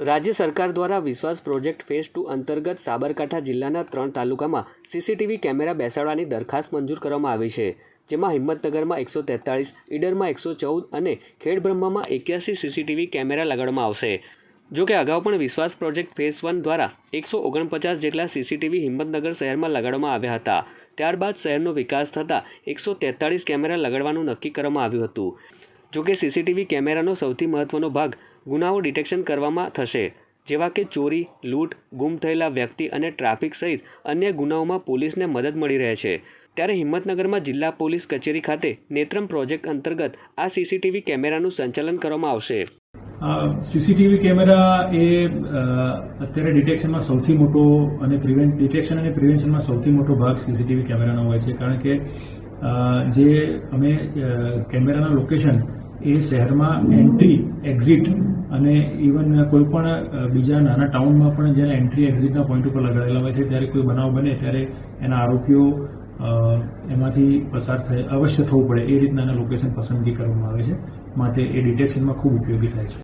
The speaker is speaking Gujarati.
રાજ્ય સરકાર દ્વારા વિશ્વાસ પ્રોજેક્ટ ફેઝ ટુ અંતર્ગત સાબરકાંઠા જિલ્લાના ત્રણ તાલુકામાં સીસીટીવી કેમેરા બેસાડવાની દરખાસ્ત મંજૂર કરવામાં આવી છે, જેમાં હિંમતનગરમાં એકસો તેતાળીસ, ઈડરમાં એકસો ચૌદ અને ખેડબ્રહ્મામાં એક્યાસી સીસીટીવી કેમેરા લગાડવામાં આવશે. જો કે અગાઉ પણ વિશ્વાસ પ્રોજેક્ટ ફેઝ વન દ્વારા એકસો ઓગણપચાસ જેટલા સીસીટીવી હિંમતનગર શહેરમાં લગાડવામાં આવ્યા હતા. ત્યારબાદ શહેરનો વિકાસ થતાં એકસો તેતાળીસ કેમેરા લગાડવાનું નક્કી કરવામાં આવ્યું હતું. જો કે સીસીટીવી કેમેરાનો સૌથી મહત્વનો ભાગ ગુનાઓ ડિટેક્શન કરવામાં થશે. જેવા કે ચોરી, લૂંટ, ગુમ થયેલા વ્યક્તિ અને ટ્રાફિક સહિત અન્ય ગુનાઓમાં પોલીસને મદદ મળી રહે છે. ત્યારે હિંમતનગરમાં જિલ્લા પોલીસ કચેરી ખાતે નેત્રમ પ્રોજેક્ટ અંતર્ગત આ સીસીટીવી કેમેરાનું સંચાલન કરવામાં આવશે. સીસીટીવી કેમેરા એ અત્યારે ડિટેક્શનમાં સૌથી મોટો અને પ્રિવેન્ટ, ડિટેક્શન અને પ્રિવેન્શનમાં સૌથી મોટો ભાગ સીસીટીવી કેમેરાનો હોય છે. કારણ કે જે અમે કેમેરાના લોકેશન એ શહેરમાં એન્ટ્રી એક્ઝિટ અને ઇવન કોઈ પણ બીજા નાના ટાઉનમાં પણ જ્યારે એન્ટ્રી એક્ઝિટના પોઈન્ટ ઉપર લગાડેલા હોય છે, ત્યારે કોઈ બનાવ બને ત્યારે એના આરોપીઓ એમાંથી પસાર થાય, અવશ્ય થવું પડે. એ રીતના એના લોકેશન પસંદગી કરવામાં આવે છે. માટે એ ડિટેક્શનમાં ખૂબ ઉપયોગી થાય છે.